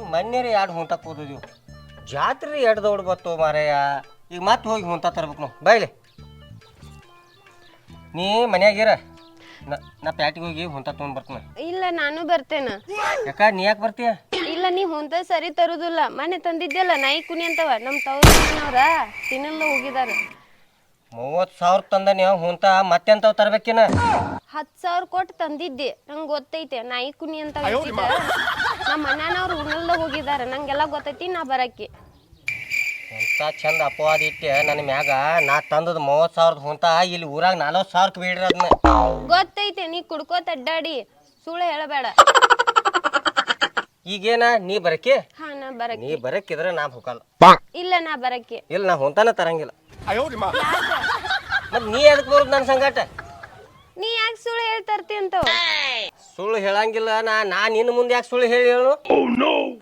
ಅವ್ನು ಮೊನ್ನೆ ಎರಡು ಹೊಂಟ ಕೂದಿದ್ವು ಜಾತ್ರೆ ಎರಡು ದೊಡ್ಡ ಬತ್ತು ಮಾರಯ್ಯ. ಈಗ ಮತ್ತೆ ಹೋಗಿ ಹೊಂಟ ತರ್ಬೇಕು ನಾವು ಬೈಲೆ ನೀ ಮನ್ಯಾಗಿರ ನ- ನಾ ಪ್ಯಾಟಿಗೆ ಹೋಗಿ ಹೊಂಟ ತೊಗೊಂಡ್ ಬರ್ತೀನಿ. ಇಲ್ಲ ನಾನು ಬರ್ತೇನೆ. ಯಾಕ ನೀ ಯಾಕೆ ಬರ್ತೀಯ? ಇಲ್ಲ ನೀ ಹೊಂತ ಸರಿ ತರುದಿಲ್ಲ. ಮನೆ ತಂದಿದ್ದೆಲ್ಲ ನಾಯಿ ಕುನಿ ಅಂತವ ನಮ್ಮ ತವ್ರ ತಿನ್ನಲ್ಲ ಹೋಗಿದಾರ. ಮೂವತ್ತು ಸಾವಿರ ತಂದ ನೀವು ಹೊಂಟ ಮತ್ತೆ ಅಂತವ್ ತರ್ಬೇಕಿನ? ಹತ್ತು ಸಾವಿರ ಕೊಟ್ಟು ತಂದಿದ್ದೆ. ನಂಗೆ ಗೊತ್ತೈತೆ ನಾಯಿ ಕುನಿ ಅಂತ. ನಮ್ಮ ಮನ್ಯಾನವ್ರು ಉಣ್ಣಲ್ದ ಹೋಗಿದಾರ ನಂಗೆಲ್ಲ ಗೊತ್ತೈತಿ ನಾ ಬರಕ್ಕೆ. ಎಂತ ಚಂದ ಅಪವಾದ ಇಟ್ಟೆ ನನ್ನ ಮ್ಯಾಗ. ನಾ ತಂದದ ಮೂವತ್ತು ಸಾವಿರದ ಹೊಂತ ಇಲ್ಲಿ ಊರಾಗ ನಲ್ವತ್ತು ಸಾವಿರಕ್ಕೆ ಬೇಡ್ರಿ ಅದನ್ನ. ಗೊತ್ತೈತೆ ನೀ ಕುಡ್ಕೋತ ಅಡ್ಡಾಡಿ. ಸುಳ್ಳು ಹೇಳಬೇಡ. ಈಗೇನ ನೀ ಬರಕ್ಕೆ? ಹಾ ನಾ ಬರಕ್ಕೆ. ನೀ ಬರಕ್ಕಿದ್ರೆ ನಾ ಹೋಗಲ್ಲ. ಇಲ್ಲ ನಾ ಬರಕ್ಕೆ. ಇಲ್ಲ ನಾ ಹೊಂತಾನ ತರಂಗಿಲ್ಲ. ಮತ್ ನೀ ಅದಕ್ಕೆ ಬರೋದು ನನ್ನ ಸಂಗಾಟ? ನೀ ಯಾಕೆ ಸುಳ್ಳು ಹೇಳ್ತರ್ತಿ ಅಂತವ ಸುಳ್ಳು ಹೇಳಂಗಿಲ್ಲ. ನಾ ನಾ ನಿನ್ನ ಮುಂದೆ ಯಾಕೆ ಸುಳ್ಳು ಹೇಳಿ ಹೇಳು?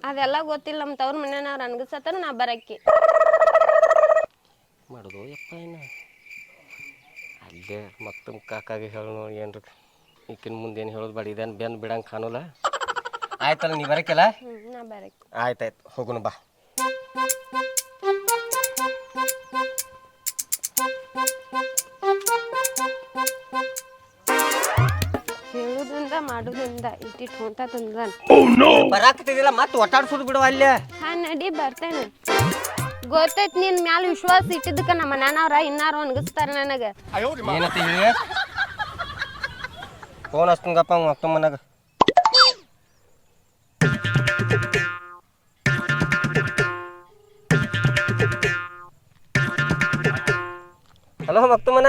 ಅದೆಲ್ಲ ಗೊತ್ತಿಲ್ಲ ನಮ್ಮ ತವ್ರ ಮನ್ಯಾನವ್ರು ಅನ್ಗಸತ್ತಾರ ನಾ ಬರಕ್ಕೆ. ಮಾಡುದು? ಯಪ್ಪ ಏನು ಅಲ್ಲೇ ಮತ್ತೆ ಕಾಕಾಗೆ ಹೇಳು ನೋಡಿ ಏನ್ರಿ. ಈಕಿನ ಮುಂದೆ ಏನು ಹೇಳೋದು ಬೇಡ ಇದೇನು ಬೆನ್ ಬಿಡಂಗೆ ಕಾಣೋಲ್ಲ. ಆಯ್ತಲ್ಲ ನೀ ಬರಕ್ಕಿಲ್ಲ? ಹ್ಮ್ ನಾ ಬರಕ್ಕೆ. ಆಯ್ತಾಯ್ತು ಹೋಗುನು ಬಾ. ಮಾಡುದ್ರಿಂದ ಇಟ್ಟಿಟ್ಟು ಹೊಂಟ ತಂದ್ರ ಬರಾಕತ್ತಿದಿಲ್ಲ ಮತ್ತೆ ಒಟ್ಟಾಡ್ಸೋದು ಬಿಡು ಅಲ್ಲೇ. ಹಾ ನಡಿ ಬರ್ತೇನೆ. ಗೊತ್ತೈತ್ ನಿನ್ ಮ್ಯಾಲ ವಿಶ್ವಾಸ ಇಟ್ಟಿದ್ದಕ್ಕ ನಮ್ಮ ಮನ್ಯಾನವ್ರ ಇನ್ನಾರು ಅನ್ಗಸ್ತಾರ ನನಗ. ಏನಂತ ಹೇಳಿ ಫೋನ್ ಹಚ್ತಂಗಪ್ಪ ಮಕ್ಕ ಮನಾಗ ಹಲೋ ಮಕ್ತಮ್ಮನ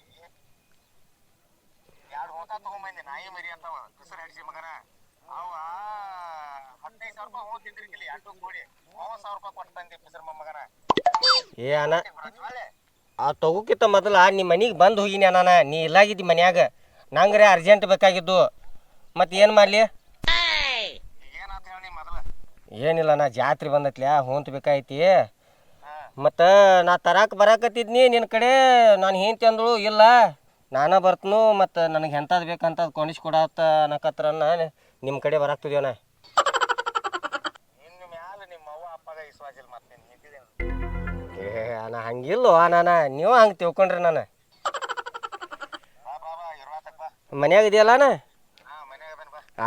ಏ ಅಣ್ಣ. ಆ ತಗೋಕಿತ್ತ ಮೊದಲ ನಿಮ್ಮ ಮನಿಗೆ ಬಂದು ಹೋಗಿನಿ ಅಣ್ಣ ನೀ ಇಲ್ಲಾಗಿದ್ದಿ ಮನ್ಯಾಗ. ನಂಗ್ರೆ ಅರ್ಜೆಂಟ್ ಬೇಕಾಗಿದ್ದು. ಮತ್ತೆ ಏನು ಮಾಡ್ಲಿ? ಏನಿಲ್ಲ ನಾ ಜಾತ್ರೆ ಬಂದತ್ಲ್ಯಾ ಹೂಂತ ಬೇಕಾಯ್ತಿ. ಮತ್ತು ನಾ ತರಾಕ ಬರಾಕತ್ತಿದ್ನಿ ನಿನ್ನ ಕಡೆ ನಾನು ಹೆಂಡ್ತಿ ಅಂದಳು ಇಲ್ಲ. ನಾನ ಬರ್ತನು ಮತ್ತು ನನಗೆ ಎಂಥದ್ದು ಬೇಕಂತ ಕೊಂಡಿಸಿ ಕೊಡತ್ತ ಅನ್ನಕತ್ರನ್ನ ನಿಮ್ಮ ಕಡೆ ಬರಾಕ್ತಿದ್ಯೋನ ಏ ಅಣ್ಣ ಹಂಗಿಲ್ಲೋ ನಾನು ನೀವು ಹಂಗೆ ತಿಳ್ಕೊಂಡ್ರಿ ನಾನು. ಮನ್ಯಾಗ ಇದೆಯಲ್ಲ ಅಣ್ಣ?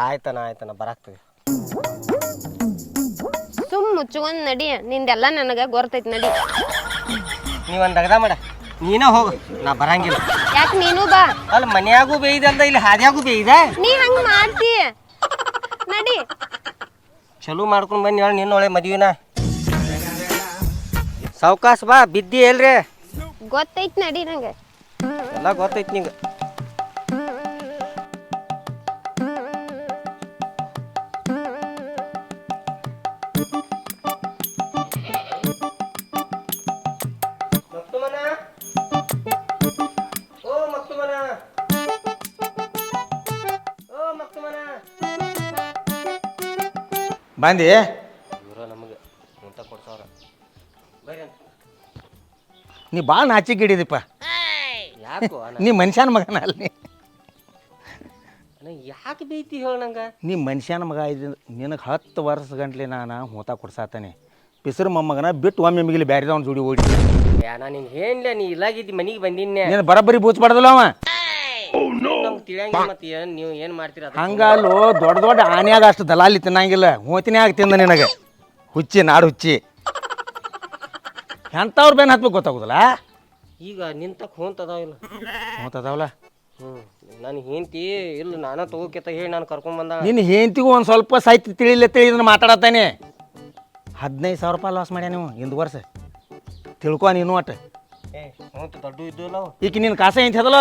ಆಯ್ತಣ್ಣ ಆಯ್ತಣ್ಣ ಬರಾಕ್ತೀವಿ ಸುಮ್ ಮುಚ್ಕೊಂಡ್ ನಡಿ ನಿಂದೆಲ್ಲ ನನಗೆ ಗೊರ್ತೈತಿ ನಡಿ. ನೀವೊಂದು ಒಂದು ಅಗದ ಮಾಡ ನೀನೇ ಹೋಗು ನಾ ಬರಂಗಿಲ್ಲ. ಯಾಕೆ ನೀನು ಬಾ? ಅಲ್ಲಿ ಮನ್ಯಾಗೂ ಬೇಯ್ದಲ್ದ ಇಲ್ಲಿ ಹಾದ್ಯಾಗೂ ಬೇಯ್ದ? ನೀ ಹಂಗ ಮಾಡ್ತಿ. ನಡಿ. ಚಲೋ ಮಾಡ್ಕೊಂಡು ಬನ್ನಿ ಹೇಳಿ ನಿನ್ನೊಳೆ ಮದುವೆನ. ಸಾವ್ಕಾಸ್ ಬಾ ಬಿದ್ದಿ ಎಲ್ರಿ? ಗೊತ್ತೈತ್ ನಡಿ ನಂಗೆ. ಎಲ್ಲ ಗೊತ್ತೈತಿ ನಿಂಗೆ. ಬಂದಿ ಇವ್ರ ನಮಗೆ ಊಟ ಕೊಡ್ತಾವ್ರ ಬರ್ರಿ ನೀ ಭಾಳ ನಾಚಿಕೆ ಹಿಡಿದಿಪ್ಪ ಯಾಕೋ ನೀ ಮನುಷ್ಯನ ಮಗನ ಅಲ್ಲಿ ಯಾಕೆ ಬೈತಿ ಹೇಳ ನಂಗೆ? ನೀ ಮನುಷ್ಯನ ಮಗ ಇದ್ದ ನಿನಗೆ ಹತ್ತು ವರ್ಷ ಗಂಟ್ಲೆ ನಾನು ಹೂತ ಕೊಡ್ಸಾತಾನೆ. ಬಿಸಿರು ಮೊಮ್ಮಗನ ಬಿಟ್ಟು ಒಮ್ಮೆ ಮಿಗಿಲಿ ಬ್ಯಾರಿದವನ ಜೋಡಿ ಓಡಿ. ನಾನು ನಿನ್ ಏನ್ಲ ನೀ ಇಲ್ಲಾಗಿದ್ದಿ ಮನಿಗೆ ಬಂದಿನ್ನೆ ನೀನು ಬರಬ್ಬರಿ ಬೂಚ್ಬಾರ್ದಲ್ಲ ಅವ? ತಿಳಿಯಂಗಿಲ್ಲ ಮತ್ತೆ ಏನು ನೀವು ಏನು ಮಾಡ್ತೀರ ಅದು ಹಂಗಲ್ಲೋ ದೊಡ್ಡ ದೊಡ್ಡ ಆನೆಯಾಗ ಅಷ್ಟು ದಲಾಲಿ ತಿನ್ನಂಗಿಲ್ಲ. ಹೋತಿನ್ಯಾಗ ತಿಂದ ನಿನಗೆ. ಹುಚ್ಚಿ ನಾಡು ಹುಚ್ಚಿ. ಎಂಥವ್ರು ಬೇನ್ ಹತ್ಬೇಕು ಗೊತ್ತಾಗುದಿಲ್ಲ? ಈಗ ನಿಂತಕ್ಕೆ ಹೋಂತದಾವ ಇಲ್ಲ. ಹೋತದವಲ್ಲ ಹ್ಞೂ ನಾನು ಹೆಂಡ್ತಿ ಇಲ್ಲ ನಾನ ತಗೋಕೆತ ಹೇಳಿ ನಾನು ಕರ್ಕೊಂಡ್ ಬಂದ ನಿನ್ನ ಹೆಂಡತಿಗೂ ಒಂದು ಸ್ವಲ್ಪ ಸಾಹಿತ್ಯ ತಿಳಿಲ್ಲ ತಿಳಿದ್ರೆ ಮಾತಾಡತ್ತಾನೆ. ಹದಿನೈದು ಸಾವಿರ ರೂಪಾಯಿ ಲಾಸ್ ಮಾಡ್ಯಾ ನೀವು ಹಿಂದ್ ವರ್ಷ. ತಿಳ್ಕೊ ನೀನು ಒಟ್ಟು. ಏ ಹೋಂತ ದೊಡ್ಡ ಇದ್ದು ನಿನ್ನ ಕಾಸ ಹೆಂಡ್ತಿ ಅದಲ್ಲ?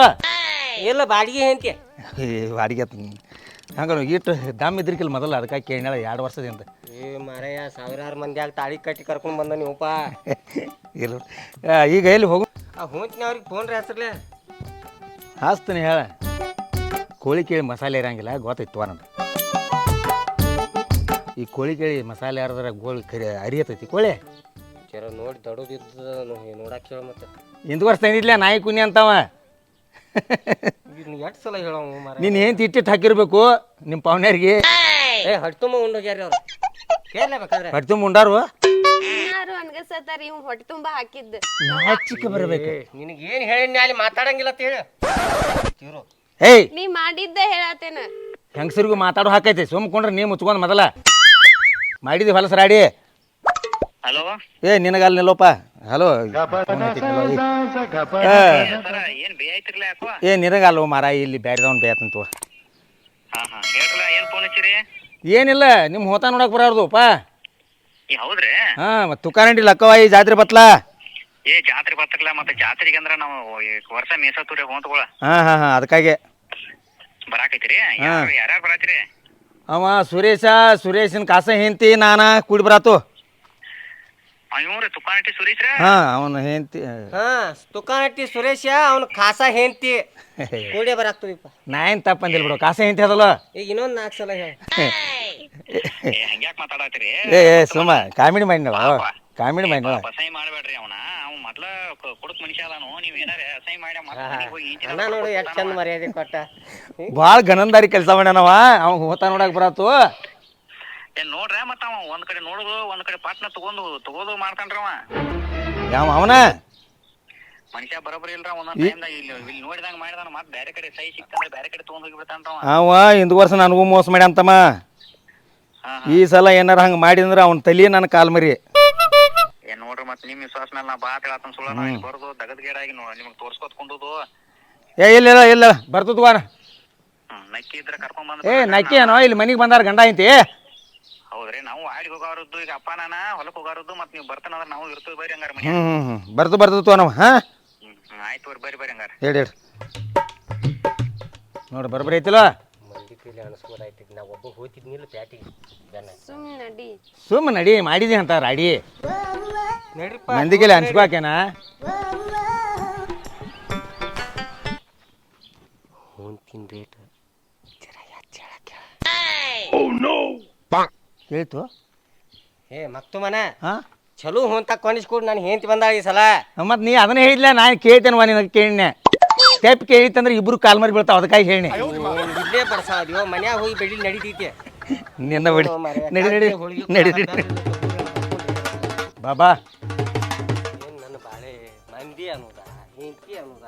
ಇಲ್ಲ ಬಾಡಿಗೆ ಹೆಂಡತಿ. ಬಾಡಿಗೆ ಅಡಿಗೆ ಹಂಗಾರ ಇಟ್ಟು ದಮ್ ಇದ್ರಿಕಿಲ್ಲ ಮೊದಲು ಅದಕ್ಕೆ ಕೇಳ ಎರಡು ವರ್ಷದಿಂದ ಏ ಮಾರಯ್ಯ ಸಾವಿರಾರು ಮಂದಿಯಾಗ ತಾಳಿ ಕಟ್ಟಿ ಕರ್ಕೊಂಡು ಬಂದ ನೀವಪ್ಪ. ಇಲ್ಲ ಆ, ಈಗ ಎಲ್ಲಿ ಹೋಗು? ಆ ಅವ್ರಿಗೆ ಫೋನ್ ರೀ ಹೆಸರ್ಲೆ. ಹಾಸ್ತೀನಿ ಹೇಳ. ಕೋಳಿ ಕೇಳಿ ಮಸಾಲೆ ಇರಂಗಿಲ್ಲ ಗೊತ್ತಿತ್ತು ನಂದು. ಈ ಕೋಳಿ ಕೇಳಿ ಮಸಾಲೆ ಯಾರದ್ರ ಗೋಳಿ ಕರಿ ಅರಿಯತೈತಿ ಕೋಳಿ? ಜರ ನೋಡಿ ದಡೋದಿದ್ದ ನೋಡಕ್ಕೆ ಹೇಳ ಮತ್ತೆ. ಇಂದು ವರ್ಷ ತಂದಿದ್ಲ ನಾಯಿ ಕುನಿ ಅಂತವ? ಎಷ್ಟು ಸಲ ಹೇಳೋ ಮಾರ ನೀನು ಏನು ತಿಟ್ಟಿಟ್ಟು ಹಾಕಿರ್ಬೇಕು ನಿಮ್ಮ ಪಾವನ್ಯಾರಿಗೆ ಏ ಹಟ್ತುಂಬ ಉಂಡೋಗ್ಯಾರಿ ಅವ್ರು. ಕೇಳಲೇಬೇಕಾದ್ರೆ? ಹೊಟ್ಟೆ ಮುಂಡಾರು ಯಾರು ಅನ್ಗಸತ್ತಾರ ಇವ್ ಹೊಟ್ಟೆ ತುಂಬಾ ಹಾಕಿದ್ದ ನಾಚಿಕೆ ಬರಬೇಕು. ನಿನಗೆ ಏನು ಹೇಳಿ ಅಲ್ಲಿ ಮಾತಾಡಂಗಿಲ್ಲ ಅಂತ ಹೇಳಿ. ತೀರು ಏಯ್! ನೀ ಮಾಡಿದ್ದ ಹೇಳತ್ತೇನ? ಹೆಂಗಸರಿಗೂ ಮಾತಾಡೋ ಹಾಕೈತಿ ಸುಮ್ಕೊಂಡ್ರೆ ನೀ ಮುಚ್ಕೊಂಡು ಮೊದಲ. ಮಾಡಿದಿ ಹೊಲಸ ರಾಡಿ ಹಲೋ? ಏ ನಿನಗಲ್ಲಿ ನಿಲ್ಲೋಪ. ಹಲೋ. ಸರ ಏನ್ ಬೇ ಐತಿರ್ಲ ಯಾಕೋ? ಏ ನಿನಗಲ್ವ ಮಾರ ಇಲ್ಲಿ ಬ್ಯಾರಿದವನ್ ಬೇತಂತು ಹಾ ಹಾ. ಹೇಳ್ರಲ್ಲ ಏನ್ ಫೋನ್ ಹಚ್ಚಿರಿ? ಏನಿಲ್ಲ ನಿಮ್ಮ ಹೋತ ನೋಡಕ್ ಬರಾರ್ದುಪ್ಪ ಹೌದ್ರಿ? ಹಾ ಮತ್ತು ತುಕಾರಂಡಿ ಲಕ್ಕವಾಯಿ ಜಾತ್ರೆ ಬತ್ಲಾ? ಏ ಜಾತ್ರೆ ಬರ್ತಕ್ಲ ಮತ್ತೆ ಜಾತ್ರೆಗೆ ಅಂದ್ರ ನಾವು ಈ ವರ್ಷ ಮೇಸತ್ತೂರಿ ಹೋಂತಗೊಳ ಹಾಂ ಹಾಂ ಹಾಂ ಅದಕ್ಕಾಗೆ. ಬರಾಕೈತಿರಿ? ಯಾರು ಯಾರ್ಯಾರು ಬರಾತಿರಿ? ಅವ ಸುರೇಶ ಸುರೇಶನ ಕಾಸ ಹೆಂತಿ ನಾನಾ ಕೂಡಿ ಬರಾತು. ಇವ್ರಿ ತುಕಾನಟ್ಟಿ ಸುರೀಶ್ರ ಹಾಂ ಅವನ ಹೆಂತಿ ಹಾ ತುಕಾನಟ್ಟಿ ಸುರೇಶ ಅವ್ನ ಖಾಸ ಹೆಂಡ್ತಿ. ಕೂಡೇ ಬರಾಕ್ತೀವಿಪ್ಪ ನಾ ಏನು ತಪ್ಪಂದಿಲ್ಲ ಬಿಡು ಖಾಸ ಹೆಂತಿ ಅದಲ್ಲ. ಈಗ ಇನ್ನೊಂದು ನಾಲ್ಕು ಸಲ ಹೇಳ. ಏ ಹಂಗ್ಯಾಕ್ ಮಾತಾಡತ್ತೀರಿ? ಏ ಏ ಸುಮ್ಮ ಕಾಮಿಡಿ ಮಾಡಿನವ ಕಾಮಿಡಿ ಮಾಡಿನವ ಅಸಹ್ಯ ಮಾಡ್ಬೇಡ್ರಿ ಅವನ. ಅವ್ ಮೊದ್ಲ ಕೊಡಕ್ ಮನುಷ್ಯ ಅದಾನು. ನೀವ್ ಏನಾರ ಅಸಹ್ಯ ಮಾಡಿ ಅಣ್ಣ ನೋಡು ಎಷ್ಟು ಚಂದ ಮರ್ಯಾದೆ ಕೊಟ್ಟ. ಭಾಳ ಗನಂದಾರಿ ಕೆಲಸ ಮಾಡ್ಯಾನವ. ಅವ ಹೋತ ನೋಡಕ್ ಬರಾತು. ಏನ್ ನೋಡ್ರ ಮತ್ತ ಅವ ಒಂದ್ ಕಡೆ ನೋಡುದು ಒಂದ್ ಕಡೆ ಪಾಟ್ನ ತಗೊಂಡು ತಗೋದು ಮಾಡ್ತಾನ್ರಿ ಅವ. ಯಾವ ಅವನ ಮನುಷ್ಯ ಬರೋಬ್ಬರಿ ಇಲ್ರ ಒಂದೊಂದ್ ಟೈಮ್ದಾಗ ಇಲ್ಲಿ ಇಲ್ಲಿ ನೋಡಿದಂಗ ಮಾಡಿದಾನ ಮತ್ತ್ ಬ್ಯಾರೆ ಕಡೆ ಸೈ ಸಿಕ್ತಂದ್ರೆ ಬೇರೆ ಕಡೆ ತಗೊಂಡ್ ಹೋಗಿ ಬಿಡ್ತಾನ್ರ ಅವ. ಅವ ಇಂದು ವರ್ಷ ನನಗೂ ಮೋಸ ಮಾಡ್ಯಾನಂತಮ್ಮ ಹಾ ಈ ಸಲ ಏನಾರ ಹಂಗೆ ಮಾಡಿದ್ರೆ ಅವ್ನ ತಲಿ ನನ್ನ ಕಾಲ್ ಮರಿ. ಏನ್ ನೋಡ್ರಿ ಮತ್ತ್ ನಿಮ್ ವಿಶ್ವಾಸ ಮೇಲೆ ನಾ ಬಾ ಹೇಳತ್ತನ ಸುಳ್ಳ ನಾ ಇಲ್ಲಿ ಬರ್ದು ದಗದ್ ಗೇಡಾಗಿ ನೋ ನಿಮ್ಗೆ ತೋರ್ಸ್ಕೊತ್ ಕುಂಡುದು ಏ ಇಲ್ಲ ಇಲ್ಲ ಇಲ್ಲ ಬರ್ತದ ನಕ್ಕಿ ಇದ್ರ ಕರ್ಕೊಂಡ್ ಬಂದ್ ಏ ನಕ್ಕಿ ಏನೋ ಇಲ್ಲಿ ಮನೆಗೆ ಬಂದಾರ ಗಂಡ ಐತಿ ಹೌದ್ರಿ ನಾವು ಆಡಿ ಹೋಗಾರದ್ದು ಈಗ ಅಪ್ಪ ನಾನ ಹೊಲಕ್ ಹೋಗಾರದ್ದು ಮತ್ ನೀವು ಬರ್ತಾನಂದ್ರ ನಾವು ಇರ್ತೀವಿ ಬರ್ರಿ ಹಂಗಾರ ಮನೆ ಹ್ಞೂ ಹ್ಞೂ ಹ್ಞೂ ಬರ್ದು ಬರ್ದು ತೋ ನಾವು ಹಾಂ? ಹ್ಮ್ ಆಯ್ತು ಬರ್ರಿ ಬರ್ರಿ ಬರ್ರಿ ಹಂಗಾರ. ಹೇಳಿ ಹೇಳಿ. ನೋಡಿ ಬರೋಬ್ಬರಿ ಐತಿಲ್ಲ? ಮಂದಿ ಕೈಲಿ ಅನಿಸ್ಬೋದಾಯ್ತಿದ್ ನಾ ಒಬ್ಬ ಹೋಗ್ತಿದ್ನಿಲ್ಲ ಪ್ಯಾಟಿಗೆ. ಬೆನ್ನ ಸುಮ್ ನಡಿ. ಸುಮ್ಮ ನಡಿ ಮಾಡಿದಿ ಅಂತ ರಾಡಿ. ನಡ್ರಿಪ್ಪ ಮಂದಿಗೆಲ್ಲ ಅನ್ಸ್ಕೋಕೇನ ಹೊಂತಿನ ರೇಟ್ ಜರ ಹೇಳಕ್ಕೆ ಕೇಳ್ತು? ಏ ಮತ್ತು ಮನೆ. ಹಾಂ? ಚಲೋ ಹೊಂತ ಕೊಂಡಿಸ್ಕೊಡು ನಾನು ಹೆಂಡ್ತಿ ಬಂದಾಳ ಈ ಸಲ. ಮತ್ತು ನೀ ಅದನ್ನ ಹೇಳಿಲ್ಲ ನಾನು ಕೇಳ್ತೇನೆ ನಿನಗೆ ಕೇಳಿನೆ. ಸ್ಟೆಪ್ ಕೇಳಿತ್ತಂದ್ರೆ ಇಬ್ರು ಕಾಲ್ ಮರಿ ಬೀಳ್ತಾವ ಅದಕ್ಕಾಗಿ ಹೇಳಿ ಇಲ್ಲೇ ಬರ್ಸಾದ್ಯೋ ಮನ್ಯಾಗ ಹೋಗಿ ಬೆಳಿ ನಡಿತೈತಿ. ನಿನ್ನ ಬಿಡಿ. ನಡಿ ನಡಿ. ನಡಿ ನಡಿ. ಬಾಬಾ. ಏನ್ ನನ್ನ ಬಾಳೆ? ಮಂದಿ ಅನ್ನೋದ ಹೆಂಗೆ ಅನ್ನೋದ?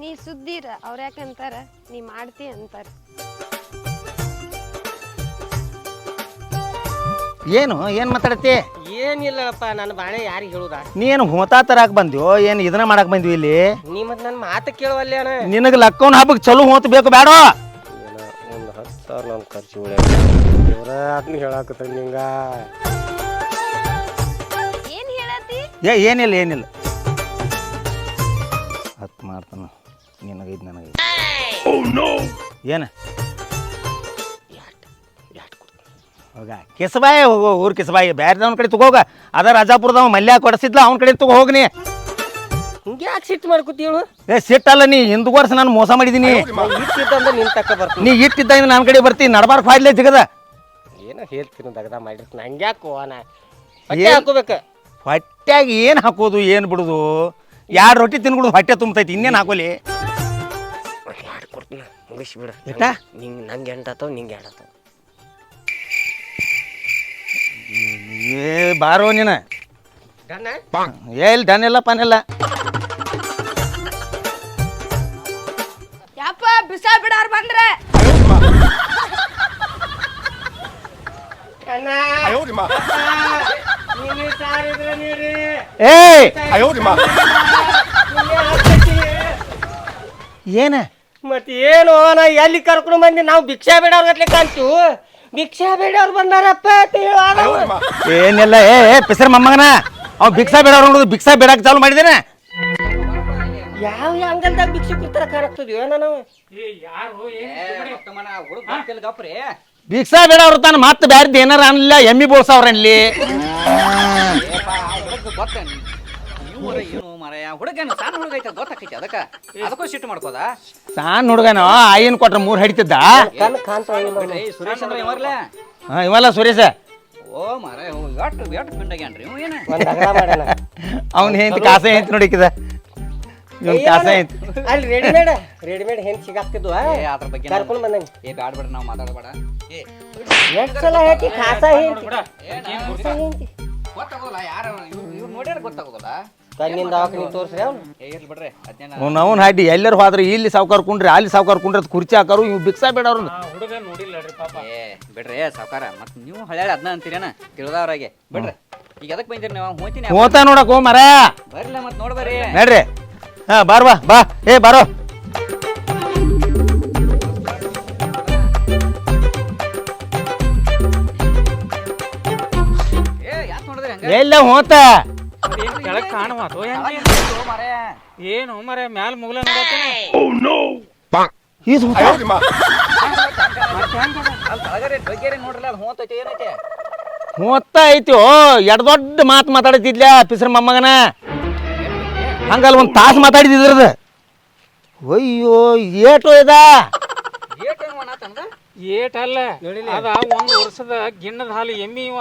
ನೀ ಸುದ್ದಿರ ಅವ್ರ ಯಾಕಂತಾರ ನೀ ಮಾಡ್ತಿ ಅಂತಾರ. ಏನು? ಏನು ಮಾತಾಡತ್ತಿ? ಏನಿಲ್ಲಪ್ಪ ನನ್ನ ಬಾಳೆ ಯಾರಿಗೆ ಹೇಳುದ? ನೀ ಏನು ಹೋತಾ ತರಾಕ್ ಬಂದ್ಯೋ? ಏನು ಇದನ್ನ ಮಾಡಕ್ ಬಂದ್ವಿ ಇಲ್ಲಿ? ನೀ ಮತ್ತೆ ನನ್ನ ಮಾತು ಕೇಳವಲ್ಲ ನಿನಗೆ ಲಕ್ಕವನ್ ಹಬ್ಬಕ್ಕೆ ಚಲೋ ಹೋತ್ ಬೇಕು ಬೇಡ ಏನೋ ಒಂದು ಹತ್ತು ಸಾವಿರ ನನ್ನ ಖರ್ಚು ಅದನ್ನ ಹೇಳಾಕತ್ತ ನಿಂಗ? ಏನ್ ಹೇಳತಿ ಏ ಏನಿಲ್ಲ ಏನಿಲ್ಲ. ಹತ್ತು ಮಾಡ್ತಾನ. ನಿನಗೈದು ನನಗೈದು ಏನ? ಹೋಗ. ಕೆಸಬಾಯಿ ಹೋಗೋ ಊರ್ ಕೆಸಬಾಯಿ. ಬ್ಯಾರ್ದವನ ಕಡೆ ತಗೋಗ. ಅದ ರಾಜಾಪುರದವ ಮಲ್ಯ ಕೊಡಿಸಿದ್ಲ ಅವನ ಕಡೆ ತಗೋ ಹೋಗ್ನಿ. ಹಿಂಗೆ ಯಾಕೆ ಸಿಟ್ಟು ಮಾಡ್ಕೊತಿ ಹೇಳು ಏ ಸಿಟ್ಟಲ್ಲ ನೀ ಹಿಂದ್ ವರ್ಷ ನಾನು ಮೋಸ ಮಾಡಿದ್ದೀನಿ ಇಟ್ಟಿದ್ದಂದ್ರೆ ನಿನ್ ತಕ್ಕ ಬರ್ತೀನಿ. ನೀ ಇಟ್ಟಿದ್ದಾಗ ನನ್ನ ಕಡೆ ಬರ್ತೀನಿ ನಡಬಾರ್ಕ್ ಫಾಡ್ಲೇ ಜಿಗದ ಏನೋ ಹೇಳ್ತೀನಿ ದಗದ ಮಾಡಿರ್ತೀನಿ. ಹಂಗ್ಯಾಕೋ ನಾ ಬಟ್ಟೆ ಹಾಕೋಬೇಕ. ಹೊಟ್ಯಾಗ ಏನು ಹಾಕೋದು ಏನು ಬಿಡುದು? ಎರಡು ರೊಟ್ಟಿ ತಿನ್ಬಿಡುದು ಹೊಟ್ಟೆ ತುಂಬ್ತೈತಿ ಇನ್ನೇನು ಹಾಕೋಲಿ? ಮಾಡ್ಕೊಡ್ತೀನಿ ಕೊಡ್ತೀನಿ. ಮುಗಿಸ್ಬಿಡ. ಎಟ್ಟ? ನಿಂಗೆ ನಂಗೆ ಎಂಟಾತವ ನಿಂಗೆ ಎಂಟಾತವ ಏ ಬಾರೋ ನೀನ. ಏಲ್ ಏ ಇಲ್ಲಿ ಡನ್ ಇಲ್ಲ ಪನ್ ಇಲ್ಲ. ಯಪ್ಪ ಬಿಸಾ ಬಿಡಾರ್ ಬಂದ್ರೆ? ಏಯ್ ಏನ ಮತ್ತೆ ಏನು? ನಾ ಎಲ್ಲಿ ಕರ್ಕೊಂಡು ಬಂದಿ? ನಾವು ಭಿಕ್ಷಾ ಬಿಡೋರ್ಗತ್ಲೆ ಗಟ್ಲೆ ಕಾಣ್ತು ಭಿಕ್ಷಾ ಬೇಡವ್ರು ಬಂದಾರಪ್ಪ ಏನೆಲ್ಲ ಏನಿಲ್ಲ ಏ ಏ ಪಿಸರ್ ಮೊಮ್ಮಗನ? ಅವ್ ಭಿಕ್ಷಾ ಬೇಡ ನೋಡುದು ಭಿಕ್ಷಾ ಬೇಡಕ್ಕೆ ಚಾಲು ಮಾಡಿದೇನೆ ಯಾವ ಅಂಗಲ್ದಾಗ ಭಿಕ್ಷೆ ಕೊಡ್ತಾರ ಭಿಕ್ಷಾ ಬೇಡ ಅವ್ರು ತಾನ ಮತ್ತೆ ಬ್ಯಾರ್ದು ಏನಾರ ಅನ್ಲಿಲ್ಲ ಎಮ್ಮಿ ಬೋಳ್ಸವ್ರಲ್ಲಿ ಗೊತ್ತ ಏನು? ಮರಯ. ಹುಡುಗನ ಸಣ್ಣ ಹುಡುಗ ಐತೆ ಗೊತ್ತಾಕೈತಿ ಅದಕ್ಕ? ಅದಕ್ಕೂ ಸಿಟ್ಟು ಮಾಡ್ಕೋದ? ಸಣ್ಣ ಹುಡುಗನ ಆಯಿನ್ ಕೊಟ್ರ ಮೂರು ಹಿಡಿತಿದ್ದ? ಕಣ್ ಕಾಣ್ತಾವ ಬಿಡ್ರಿ ಸುರೇಶ್ ಅಂದ್ರೆ ಇವರ್ಲೆ ಹಾ ಇವಲ್ಲ ಸುರೇಶ. ಓ ಮರ ಎಟ್ಟು ಎಟ್ಟು ಪಿಂಡಾಗ್ಯಾನ್ರಿ ಇವ್ ಏನ? ಒಂದ್ ಅಗಲ ಮಾಡ್ಯಾನ. ಅವ್ನ ಹೆಂತ ಕಾಸ ಹೆಂತ ನೋಡಿಕಿದ. ಇವ್ನ ಕಾಸ ಹೆಂತ ಅಲ್ಲಿ ರೆಡಿಮೇಡ್ ರೆಡಿಮೇಡ್ ಹೆಂಗ್ ಸಿಗಾಕ್ತಿದ್ವ? ಏ ಅದ್ರ ಬಗ್ಗೆ ಕರ್ಕೊಂಡ್ ಬಂದಂಗ ಏ ಬ್ಯಾಡ ನಾವು ಮಾತಾಡಬೇಡ. ಏ ಎಷ್ಟ್ ಸಲ ಹೇಳ್ತಿ ಖಾಸ ಹೆಂಗ್ ಗೊತ್ತಾಗೋಲ್ಲ ಯಾರು ಇವ್ರು ನೋಡ್ಯಾರ ಗೊತ್ತಾಗೋಲ್ಲ. ಕಣ್ಣಿಂದ ದವಾಖಾನಿ ತೋರ್ಸ್ರಿ ಅವ್ನು. ಇರ್ಲಿ ಬಿಡ್ರಿ ಅದ್ನೇನ ಅವ್ನ ಅವ್ನ ಹಾಡಿ ಎಲ್ಲರೂ ಹೋದ್ರೆ ಇಲ್ಲಿ ಸಾವ್ಕಾರ ಕುಂಡ್ರಿ ಅಲ್ಲಿ ಸಾವ್ಕಾರ ಕುಂಡ್ರಿ ಅದ್ ಕುರ್ಚಿ ಹಾಕಾರು ಇವ್ ಬಿಕ್ಸಾ ಬೇಡ ಅವ್ರನ್ನ ಏ ಬಿಡ್ರಿ ಸಾವ್ಕಾರ ಮತ್ ನೀವು ಹಳ್ಯಾಳ ಅದನ್ನ ಅಂತೀರೇನ? ತಿಳಿದವ್ರಾಗೆ ಬಿಡ್ರಿ ಈಗ ಎದಕ್ ಬಂದಿರಿ ನೀವು? ಹೋಗ್ತೀನಿ ಹೋತ ನೋಡಕ್ ಹೋ ಮರ ಬರ್ಲ ಮತ್ ನೋಡ್ಬರ್ರಿ. ನಡ್ರಿ. ಹಾ ಬಾರ್ ಬಾ ಬಾ. ಏ ಬಾರೋ. ಏ ಯಾಕೆ ನೋಡಿದ್ರಿ ಹಂಗ ಎಲ್ಲ ಹೋತ? ಕೆಳಗ್ ಕಾಣುವ ಮಾರೇ. ಏನು ಮಾರೇ ಮ್ಯಾಲ ಮುಗಲ ಈಸ್ ಹೋತ ಅಲ್ಲಿ ತಳಗರೆ ಬಗ್ಗೆರೆ ನೋಡ್ರಲ್ಲ ಅದು ಹೋತೈತೆ ಏನೈತೆ? ಹೋತ ಐತಿ ಓ ಎಡ್ ದೊಡ್ಡ ಮಾತು ಮಾತಾಡತಿದ್ಲ ಪಿಸ್ರ ಮೊಮ್ಮಗನ? ಹಂಗಲ್ಲ ಒಂದ್ ತಾಸು ಮಾತಾಡಿದ್ರದ ಅಯ್ಯೋ ಏಟು ಇದ? ಏಟ್ ಅಲ್ಲ ಅದ ಒಂದ್ ವರ್ಷದ ಗಿಣ್ಣದ ಹಾಲು ಎಮ್ಮಿ ಇವ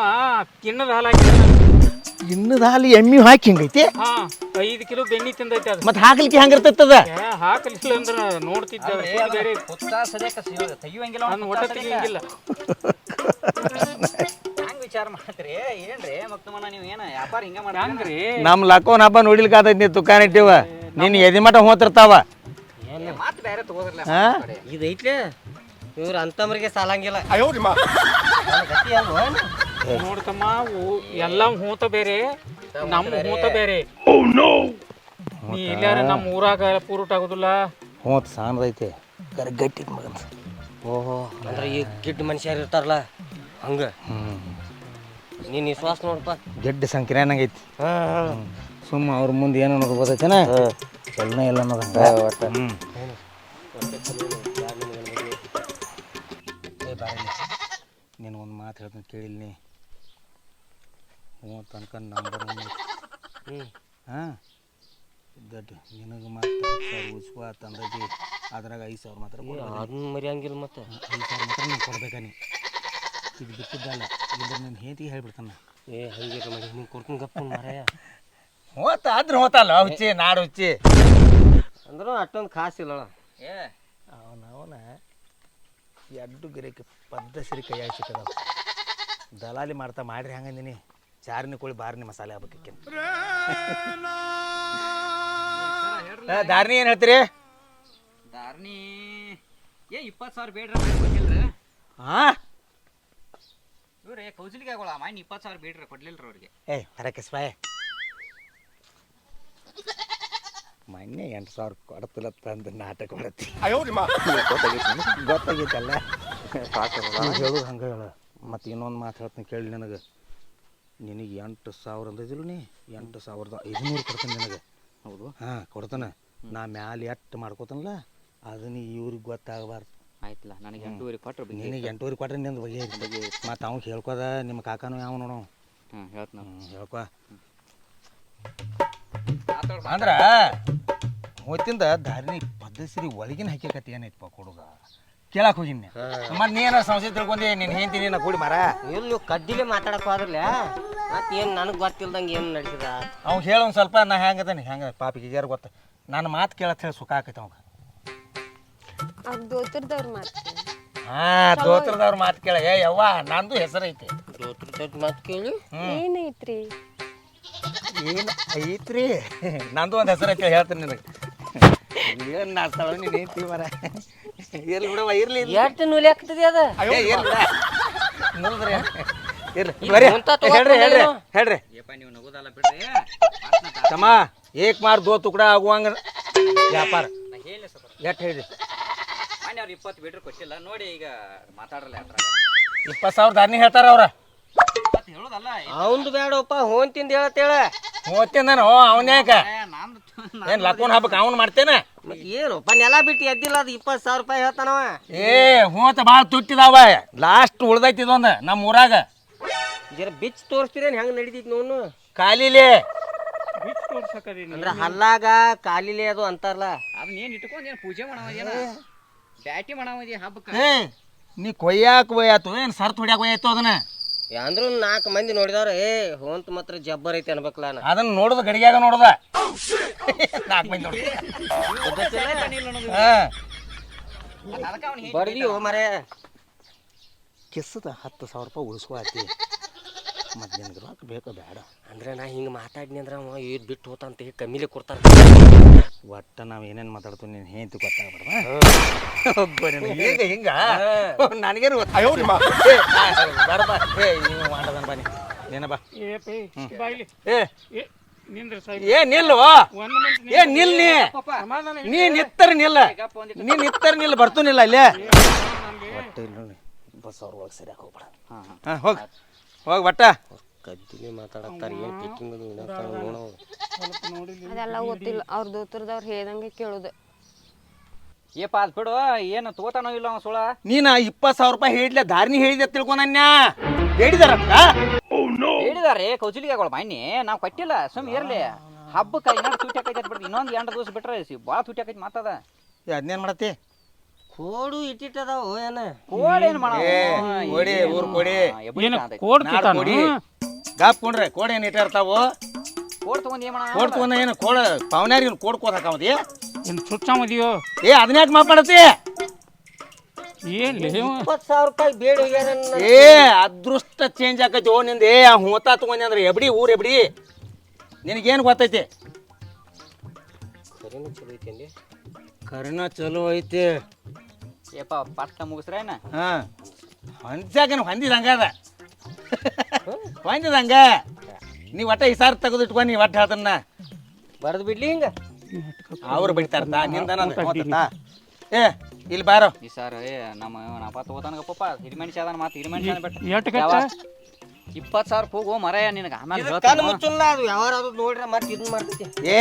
ಗಿಣ್ಣದ ಹಾಲು ಹಾಕಿದ ಇನ್ನದ ಹಾಲು ಎಮ್ಮಿ ಹಾಕಿ ಹಿಂಗೈತಿ? ಹಾ ಐದು ಕಿಲೋ ಬೆಣ್ಣಿ ತಿಂದೈತೆ ಅದು. ಮತ್ತೆ ಹಾಕ್ಲಿಕ್ಕೆ ಹೆಂಗಿರ್ತದ ಏ, ಹಾಕಲಿಲ್ಲ ಅಂದ್ರೆ ನೋಡ್ತಿದ್ದೆ ಅದು ಸುದ್ದಿ ಬೇರೆ. ಹುತ್ತ ಸದ್ಯಕ್ಕೆ ಸಿಗೋದು ತೆಗಿಯುವಂಗಿಲ್ಲ ನನ್ನ ಅವ್ನು. ಹುತ್ತ ಸದ್ಯಕ್ಕೆ. ತೆಗಿಯಂಗಿಲ್ಲ ಹಂಗ್ ವಿಚಾರ ಮಾಡ್ತೀರಿ? ಏನ್ರಿ ಮಕ್ತಮನ ನೀವು ಏನ ವ್ಯಾಪಾರ ಹಿಂಗ ಮಾಡ್ರಿ ಹಂಗ್ರಿ ನಮ್ ಲಕೋನ್ ಹಬ್ಬ ನೋಡಿಲ್ಕಾತೈತಿ ನೀ ತುಕಾನ್ ಇಟ್ಟಿವ. ನೀನ್ ಎದಿ ಮಠ ಹೋತಿರ್ತಾವ ಮಾತು ಬೇರೆ ತಗೋದ್ರಲ್ಲ ಹಾ? ಇದೈತ್ಲೆ ಇವ್ರ ಅಂತಮ್ರಿಗೆ ಸಾಲಂಗಿಲ್ಲ. ಗತಿ ಅಲ್ವಾ? ನೋಡ್ತಮ್ಮ ಎಲ್ಲ ಹೂತ ಬೇರೆ ನಮ್ಮ ಹೂತ ಬೇರೆ. ನೀ ಇಲ್ಲಾರ ನಮ್ಮ ಊರಾಗ ಪೂರುಟ್ ಆಗುದಿಲ್ಲ. ಹೋತ್ ಸಾಣದೈತಿ ಗಟ್ಟಿ ಮಗನ್. ಓಹೋ. ಅಂದ್ರೆ ಈ ಗಿಡ್ಡ ಮನುಷ್ಯರು ಇರ್ತಾರಲ್ಲ ಹಂಗ. ನೀನ್ ವಿಶ್ವಾಸ ನೋಡಪ್ಪ ಗೆಡ್ಡ ಸಂಕ್ರಾನಂಗೈತಿ ಐತಿ. ಹಾ ಸುಮ್ಮ ಅವ್ರ ಮುಂದೆ ಏನು ಅನ್ನೋದು ಬರ್ತೈತೆನ ಎಲ್ಲ ಎಲ್ಲ ಅನ್ನೋದು ಹ್ಮ್. ನೀನು ಒಂದು ಮಾತು ಹೇಳ್ತೀನಿ ಕೇಳಿಲ್ಲ ನೀ ಹ್ಞೂ ತನಕ ನಂಬರ್ ಹ್ಞೂ ಹಾಂ? ದೊಡ್ಡ ನಿನಗೆ ಮತ್ತೆ ಉಳಿಸುವ ತಂದೈತಿ ಅದ್ರಾಗ ಐದು ಸಾವಿರ ಮಾತ್ರ. ಅದನ್ನ ಮರಿಯಂಗಿಲ್ಲ ಮತ್ತೆ. ಐದು ಸಾವಿರ ಮಾತ್ರ ನೀನು ಕೊಡ್ಬೇಕ ನೀ ಇದು ಬಿಟ್ಟಿದ್ದಲ್ಲ ಇದ್ರ ನನ್ನ ಹೇತಿಗೆ ಹೇಳ್ಬಿಡ್ತಾನ. ಏ ಹಂಗೆ ಮಾಡಿ ನಿಂಗೆ ಕೊಡ್ತೀನಿ ಗಪ್ಪ ಮಾರಾಯ ಹೋತ ಆದ್ರೆ ಹೋತಲ್ಲ ಹುಚ್ಚಿ ನಾಡು ಹುಚ್ಚಿ. ಅಂದ್ರೂ ಅಷ್ಟೊಂದು ಖಾಸ್ ಇಲ್ಲ ಏ ಅವನ ಎಡ್ಡು ಗಿರಕ್ಕೆ ಪದ್ಧಸಿರಿ ಕೈ ಸಿಕ್ಕದ ದಲಾಲಿ ಮಾಡ್ತಾ ಮಾಡ್ರಿ ಹಂಗಂದಿನಿ. ಚಾರಿನ ಕೋಳಿ ಬಾರ್ನಿ ಮಸಾಲೆ ಆಗ್ಬೇಕಕ್ಕೆ ದಾರ್ನಿ ಏನು ಹೇಳ್ತೀರಿ? ದಾರ್ನಿ. ಏ ಇಪ್ಪತ್ತು ಸಾವಿರ ಬೇಡ್ರ ಕೊಟ್ಟಿಲ್ರಿ ಹಾಂ? ಇವ್ರೆ ಕೌಜಲಿಗೆ ಆಗೋಳ ಮಾಯ್ನ ಇಪ್ಪತ್ತು ಸಾವಿರ ಬೇಡ್ರ ಕೊಡ್ಲಿಲ್ರಿ ಅವ್ರಿಗೆ. ಏ ಹೊರಕ್ಕೆ ಸ್ಪಾಯ್ ಮೊನ್ನೆ ಎಂಟು ಸಾವಿರ ಕೊಡ್ತಿಲ್ಲ ತಂದು ನಾಟಕ ಕೊಡತ್ತಿ ಗೊತ್ತಾಗೈತಲ್ಲ ಹೇಳು ಹಂಗೆ ಹೇಳು. ಮತ್ತು ಇನ್ನೊಂದು ಮಾತು ಹೇಳ್ತೀನಿ ಕೇಳಿ ನನಗೆ. ನಿನಗೆ ಎಂಟು ಸಾವಿರ ಅಂದಿದ್ದಿಲ್ಲ ನೀ? ಎಂಟು ಸಾವಿರದ ಐದುನೂರು ಕೊಡ್ತೀನಿ ನಿನಗೆ. ಹೌದು? ಹಾಂ ಕೊಡ್ತಾನೆ. ನಾ ಮ್ಯಾಲೆ ಎಟ್ಟು ಮಾಡ್ಕೋತಾನಲ್ಲ ಅದು ನೀ ಇವ್ರಿಗೆ ಗೊತ್ತಾಗಬಾರ್ದು. ಆಯ್ತಲ್ಲ ನನಗೆ ಎಂಟೂವರೆ ಕೊಟ್ರು ಬಿಗಿ ನಿನಗೆ ಎಂಟೂವರೆ ಕೊಟ್ರೆ ನಿಂದು ಬಗೆ ಮತ್ತು ಅವ್ನು ಹೇಳ್ಕೋದ ನಿಮ್ಮ ಕಾಕಾನು ಯಾವ ನೋಡು. ಹ್ಞೂ ಹೇಳ್ತ ನಾವು ಹ್ಞೂ ಹೇಳ್ಕೊ. ಅಂದ್ರ ಹೊತ್ತಿಂದ ದಾರಿನಿ ಪದ್ಧತಿ ಒಳಗಿನ ಹಾಕಿಕತಿ ಏನೈತಪ್ಪ ಹುಡುಗ ಕೇಳಕ್ ಹೋಗಿನಿ ಮತ್ತೆ ನೀ ಏನಾರ ಸಂಶಯ ತಿಳ್ಕೊಂಡಿ ನೀನ್ ಹೇಳ್ತೀನಿ ನಾ ಕೂಡಿ ಮರ. ಇಲ್ಲಿ ನೀವು ಕಡ್ಡಿಲೆ ಮಾತಾಡಕ್ ಹೋದ್ರಲ್ಲ? ಮತ್ತೆ ಏನು ನನಗೆ ಗೊತ್ತಿಲ್ದಂಗೆ ಏನು ನಡೀತದ? ಅವ್ನು ಹೇಳ ಒಂದು ಸ್ವಲ್ಪ ನಾ ಹೆಂಗದನಿ ಹೆಂಗ ಪಾಪಿಗೆ ಯಾರು ಗೊತ್ತ. ನನ್ನ ಮಾತು ಕೇಳತ್ ಹೇಳಿ ಸುಖ ಆಕೈತೆ ಅವಾಗ. ದೋತಿರ್ದವ್ರ ಮಾತು ಹಾ ದೋತ್ರದವ್ರ ಮಾತು ಕೇಳ. ಏ ಯವ್ವ ನಂದು ಹೆಸರೈತಿ ಮಾತು ಕೇಳಿ? ಏನೈತ್ರಿ ಏನು ಐತ್ರಿ? ನಂದು ಒಂದು ಹೆಸರೈತಿ ಹೇಳ್ತೀನಿ ನಿನಗೆ. ಏನು ನಾಡ್ತಾವ ನೀನು ಹೇಳ್ತಿ ಮರ. ಇರ್ಲಿ ಬಿಡವ ಇರ್ಲಿ ಇರ್ಲಿ. ಎಷ್ಟು ನೂಲಿ ಆಗ್ತದೆ ಅದ ಏ, ಇರ್ಲಿ ಬಿಡ. ನೋಡಿದ್ರಿ? ಇರ್ಲಿ. ಬರ್ರಿ. ಮುಂತ ತಗೊಂಡ್ ಹೇಳ್ರಿ ಹೇಳ್ರಿ ಬಂದೇನು? ಹೇಳ್ರಿ ಏಪ್ಪ ನೀವು ನಗೋದಲ್ಲ ಬಿಡ್ರಿ ತಮ್ಮ ಏಕ್ ಮಾರ್ ದೋ ತುಕಡ ಆಗುವಂಗ ವ್ಯಾಪಾರ ನಾ ಹೇಳಿ ಸ್ವಲ್ಪ ಎಟ್ ಅವ್ರು ಇಪ್ಪತ್ತು ಬಿಡ್ರಿ ಕೊಟ್ಟಿಲ್ಲ ನೋಡಿ ಈಗ ಮಾತಾಡಲ್ಲ ಅದ್ರ ಇಪ್ಪತ್ತು ಸಾವಿರ ದಾನಿ ಹೇಳ್ತಾರ ಅವ್ರ ಇಪ್ಪತ್ತು ಹೇಳೋದಲ್ಲ ಅವಂದು ಬೇಡಪ್ಪ ಹೋನ್ ತಿಂದು ಹೇಳತ್ತೇಳ ಮೂವತ್ತಿಂದನು ಅವನ್ಯಾಕ ಏ, ಏನ್ ಲಕ್ಕೋನ್ ಹಬ್ಬಕ್ಕೆ ಅವನ್ ಮಾಡ್ತೇನೆ ಮತ್ತೆ ಏನಪ್ಪ ನೆಲ ಬಿಟ್ಟು ಎದ್ದಿಲ್ಲ ಅದು ಇಪ್ಪತ್ತು ಸಾವಿರ ರೂಪಾಯಿ ಹೇಳ್ತಾನವ. ಏ ಹೂತ ಭಾಳ ತುಟ್ಟಿದಾವ ಲಾಸ್ಟ್ ಉಳ್ದೈತಿ ಇದೊಂದು ನಮ್ಮ ಊರಾಗ. ಜರ ಬಿಚ್ ತೋರಿಸ್ತೀರೇನು ಹೆಂಗೆ ನಡೀತೈತಿ ನೋನು ಖಾಲಿಲಿ ಬಿಚ್ಚು ತೋರ್ಸಕರಿ ಅಂದ್ರೆ ಹಲ್ಲಾಗ ಕಾಲಿಲೆ ಅದು ಅಂತಾರಲ್ಲ. ಅದನ್ನ ಏನು ಇಟ್ಕೊಂಡು ಏನು ಪೂಜೆ ಮಾಡವ ಬ್ಯಾಟಿ ಮಾಡವ ಹಬ್ಬಕ್ಕೆ? ಏ ನೀ ಕೊಯ್ಯಾಕ ಒಯ್ಯಾತು ಏನು ಸರ್ತ್ ಹೊಡ್ಯಾಕ ಒಯ್ಯಾತು ಅದನ್ನ? ಅಂದ್ರೂ ನಾಲ್ಕು ಮಂದಿ ನೋಡಿದವ್ರ ಏ ಹೋಂತ ಮಾತ್ರ ಜಬ್ಬರ್ ಐತಿ ಅನ್ಬೇಕಲ್ಲ ನಾ ಅದನ್ನ ನೋಡುದ ಗಡಿಗ್ಯಾಗ ನೋಡುದ. ನಾಲ್ಕು ಮಂದಿ ನೋಡಿ ಹಾ. ಬರ್ದಿಯೋ ಮರೆ ಹತ್ತು ಸಾವಿರ ರೂಪಾಯಿ ಉಳಿಸ್ಕೊಳತಿ ಮತ್ತೆ ನಿಮ್ಗೆ ರೊಕ್ಕ ಬೇಕು ಬೇಡ ಅಂದ್ರೆ ನಾ ಹಿಂಗೆ ಮಾತಾಡಿನಿ ಅಂದ್ರೆ ಅವ ಇದು ಬಿಟ್ಟು ಹೋತಂತ ಹೇಗೆ ಕಮ್ಮಿಲೆ ಕೊಡ್ತಾರೆ ಒಟ್ಟು ನಾವು ಏನೇನು ಮಾತಾಡ್ತೀವಿ ನೀನು ಹೇಳ್ತಿ ಗೊತ್ತಾಗ್ಬಾರ್ದ ಹಿಂಗ ಹಿಂಗ? ನನಗೇನು ಬರಬ ಏ ನೀವು ಮಾಡದನ್ ಬನ್ನಿ ನೀನ ಬಾ. ಏ ಏ. ಸಾಹೇಬ್ ಏ ನಿಲ್ ನೀ. ನೀ ನಿತ್ತರ ನಿಲ್ಲ. ನೀ ನಿತ್ತರ ನಿಲ್ಲ ಬರ್ತೂನಿಲ್ಲ ಇಲ್ಲ ಬಸ್ ಅವ್ರ ಒಳಗೆ ಸರಿಯಾಗಿ ಹೋಗ್ಬೇಡ. ಹಾಂ ಹೋಗಿ. ಹೋಗಿ ಬಟ್ಟ. ಕದ್ದಿನೇ ಮಾತಾಡತ್ತಾರ ಏನು ಪಿಕ್ಕಿಂಗ್ ನೋಡೋ ಅದೆಲ್ಲ ಗೊತ್ತಿಲ್ಲ. ಅವ್ರ ದೋತ್ರದವ್ರು ಹೇಳ್ದಂಗೆ ಕೇಳುದು. ಏ ಅದ್ ಬಿಡು. ಏನು ತಗೋತಾನೋ ಇಲ್ಲ ಅವ್ನು ಸುಳ ನೀನ ಇಪ್ಪತ್ತು ಸಾವಿರ ರೂಪಾಯಿ ಹೇಳಿದ್ಲೆ? ದಾರಿನಿ ಹೇಳಿದೆ ತಿಳ್ಕೊಂಡನ್ಯ ಹೇಳಿದಾರ ಹೇಳಿದಾರೆ ಕೌಚಲಿಗೆಗಳು ಬನ್ನಿ ನಾವು ಕಟ್ಟಿಲ್ಲ ಸುಮ್ ಇರ್ಲಿ. ಹಬ್ಬಕ್ಕೆ ಇನ್ನೊಂದು ತುಟಿ ಹಾಕೈತೆ ಬಿಡ್ರಿ ಇನ್ನೊಂದು ಎಂಟು ದಿವಸ ಬಿಟ್ರೆ ಭಾಳ ತುಟಿ ಹಾಕೈತಿ ಮಾತದ ಅದನ್ನೇನು ಮಾಡತ್ತಿ? ಕೋಡು ಇಟ್ಟಿಟ್ಟದಾವ ಏನ ಕೋಡ್ ಏನ್ ಮಾಡವ? ಏ, ಕೋಡಿ, ಊರ್ ಕೋಡಿ. ಕೋಡ್ ಕೊಡಿ ಗಾಪ್ ಕೊಂಡ್ರೆ ಕೋಡ್ ಏನು ಇಟ್ಟಿರ್ತಾವು ಕೋಡ್ ತಗೊಂಡ್ ಏನ್ ಮಾಡವ? ಕೋಡ್ ತಗೊಂಡ ಏನು ಕೋಡ್ ಪವನ್ಯಾರಿಗೆ ಕೋಡ್ ಕೋದ್ ಹಾಕಾವದಿ ಏನು ಸುಚ್ಚ ಮದಿಯೋ ಏ ಅದನ್ಯಾಕ ಯಾಕೆ ಮಾತಾಡತಿ ಏ ಅದೃಷ್ಟ ಚೇಂಜ್ ಆಕೈತಿ ಓ ನಿಂದ ಏ ಹೂತ ತಗೊಂಡಿ ಅಂದ್ರೆ ಎಬಡಿ ಊರ್ ಎಬಡಿ ನಿನಗೇನು ಗೊತ್ತೈತಿ ಕರಿನ ಚಲೋ ಐತಿ ಕರಿನ ಚಲೋ ಐತಿ ಏಪ ಪಟ್ಟ ಮುಗಿಸ್ರೇನ ಹಾ. ಹೊಂದ್ಸಾಕನ ಹೊಂದಿದಂಗ ಅದ. ಹೊಂದಿದಂಗ. ನೀ ಒಟ್ಟ ಈ ಸಾರ್ ತೆಗೆದು ಇಟ್ಕೊ ನೀ ಒಟ್ಟು ಹೇಳ್ತನ್ನ ಬರೆದು ಬಿಡ್ಲಿ ಹಿಂಗ? ಅವ್ರು ಬಿಡ್ತಾರ ನಿಂದ ಏ ಇಲ್ಲಿ ಬಾರೋ. ಈ ಸಾರ್ ಏ ನಮ್ಮ ನಪ್ಪ ತಗೋತಾನ ಪಪ್ಪ ಹಿರಿ ಮನುಷ್ಯ ಅದಾನ ಮಾತು ಹಿರಿ ಮನುಷ್ಯ ಬಿಟ್ಟು? ಇಪ್ಪತ್ತು ಸಾವಿರ ಹೋಗು ಮರ ನಿನಗೆ. ಆಮೇಲೆ ಕಣ್ಣು ಹೇಳ್ತಾನ. ಮುಚ್ಚಲ್ಲ ಅದು ಯಾವಾರ ಅದು ನೋಡ್ರೆ ಮತ್ತೆ ಇದನ್ನ ಮಾಡ್ತೈತಿ. ಏ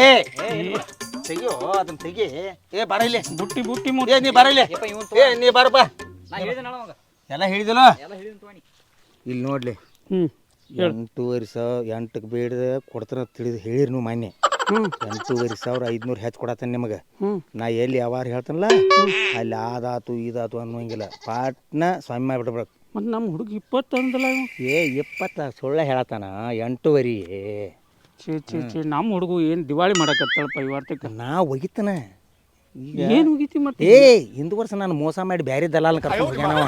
ತೆಗಿಯೋ ಅದನ್ನ ತೆಗಿ. ಏ ಬರ ಇಲ್ಲಿ. ಬುಟ್ಟಿ ಬುಟ್ಟಿ ಏ ನೀ ಬರ ಇಲ್ಲಿ. ಏ ನೀ ಬರಪ್ಪ. ನಾ ಹೇಳಿದೆ ಅವಾಗ. ಎಲ್ಲ ಹೇಳಿದಿಲ್ಲ ಎಲ್ಲ ಇಲ್ಲಿ ನೋಡ್ಲಿ. ಹ್ಮ್. ಎಂಟೂವರೆ ಸಾವಿರ ಎಂಟಕ್ಕೆ ಬೇಡ ಕೊಡ್ತಾರ ತಿಳಿದು ಹೇಳಿರಿ ನೀವು ಮಾನ್ಯ. ಎಂಟೂವರೆ ಸಾವಿರ ಐದ್ನೂರು ಹೆಚ್ಚು ಕೊಡತ್ತೇನೆ ನಿಮಗೆ. ನಾ ಎಲ್ಲಿ ಯಾವಾರು ಹೇಳ್ತಾನಲ್ಲ ಅಲ್ಲಿ ಆದಾತು ಇದಾತು ಅನ್ನೋಂಗಿಲ್ಲ ಪಾಟ್ನ ಸ್ವಾಮಿ ಮಾಡಿಬಿಡ್ಬೇಕು. ಮತ್ತು ನಮ್ಮ ಹುಡುಗ ಇಪ್ಪತ್ತು ಅಂದಲ್ಲ. ಏ ಇಪ್ಪತ್ತ ಸುಳ್ಳ ಹೇಳತ್ತಾನ ಎಂಟೂವರೆ ಛೇ ಛೇ ಛೇ ನಮ್ಮ ಹುಡುಗ ಏನು ದಿವಾಳಿ ಮಾಡಕತ್ತಳಪ್ಪ ಈ ವಾರ್ತಕ್ಕೆ ನಾ ಒಗಿತನ. ಏನು ಹೋಗಿತಿ ಮತ್ತೆ? ಏ ಹಿಂದ್ ವರ್ಷ ನಾನು ಮೋಸ ಮಾಡಿ ಬ್ಯಾರೆ ದಲಾಲ್ ಕರ್ಕೊಂಡು ಅವ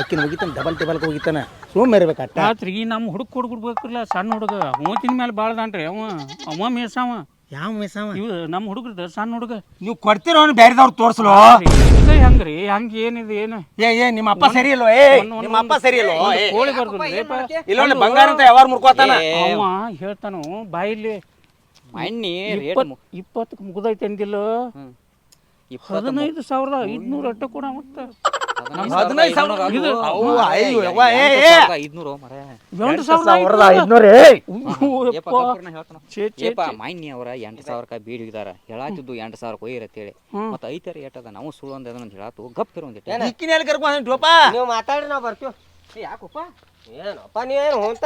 ಆಕಿನ ಒಗಿತಾನ ಡಬಲ್ ಟೇಬಲ್ಗೆ ಒಗಿತಾನ. ಸುಮ್ಮನೆ ಇರ್ಬೇಕು ಅಟ್ಟ. ರಾತ್ರಿ ನಮ್ಮ ಹುಡುಗ ಕೊಡ್ಬಿಡ್ಬೇಕಲ್ಲ ಸಣ್ಣ ಹುಡುಗ. ಮೂವತ್ತಿನ ಮೇಲೆ ಭಾಳದಾನ್ರಿ ಅವ. ಅವ ಮೇಸಾವ ಯಾವ ಇವ ಇವ್ ನಮ್ಮ ಹುಡುಗ್ರದ ಸಣ್ಣ ಹುಡುಗ. ನೀವು ಕೊಡ್ತಿರೋ ಅವ್ನು ಬೇರೆದವ್ರು ತೋರ್ಸಲು? ಇದು ಹೆಂಗ್ರಿ? ಹಂಗ ಏನಿದೆ ಏನು? ಏ ಏ ನಿಮ್ಮ ಅಪ್ಪ ಸರಿ ಇಲ್ವೋ? ಏ ನಿಮ್ಮ ಅಪ್ಪ ಸರಿ ಇಲ್ವೋ? ಏ, ಕೋಳಿ ಇಲ್ಲೊಂದು ಬಂಗಾರ ಅಂತ ಯಾವಾರ ಮುರ್ಕೋತಾನ? ಅವ ಹೇಳ್ತಾನು ಬಾಯಿಲಿ ಮಣ್ಣಿ ಇಪ್ಪತ್ತಕ್ಕೆ ಮುಗ್ದೈತೆ ಅಂದಿಲ್ಲ ಹದಿನೈದು ಸಾವಿರದ ಐದ್ನೂರ ಅಟ್ಟ ಕೂಡ ಮತ್ತೆ. ಹದಿನೈದು ಸಾವಿರ ಇದು ಅವ್ವ, ಅಯ್ಯೋ, ಯವ್ವ, ಏ, ಏ. ಐದ್ನೂರು ಮರ. ಎಂಟು ಸಾವಿರದ ಐದ್ನೂರು. ಯಪ್ಪ. ಗಪ್ರನ ಹೇಳ್ತಾನ. ಛೇ, ಛೇ, ಯಪ್ಪ ಮಾನ್ಯ ಅವರ ಎಂಟು ಸಾವಿರಕ್ಕೆ ಬೀಡ್ ಹಿಡಿದಾರ ಹೇಳಾತಿದ್ದು ಎಂಟು ಸಾವಿರ ಅಂತ ಹೇಳಿ. ಮತ್ತೆ ಐತರ ಏಟದ ನಾವು ಸುಳ್ಳು ಅಂದ ಅಂತ ಹೇಳಾತು. ಗಪ್ ಇರೋ ಒಂದಿಟ್ಟು. ಇಕ್ಕಿನಲ್ಲಿ ಕರ್ಕೊಂಡು ಟೋಪ ನೀವು ಮಾತಾಡ್ರಿ ನಾವು ಬರ್ತೀವಿ. ಯಾಕಪ್ಪ? ಏನಪ್ಪ ನೀವೇನು ಹೊಂತ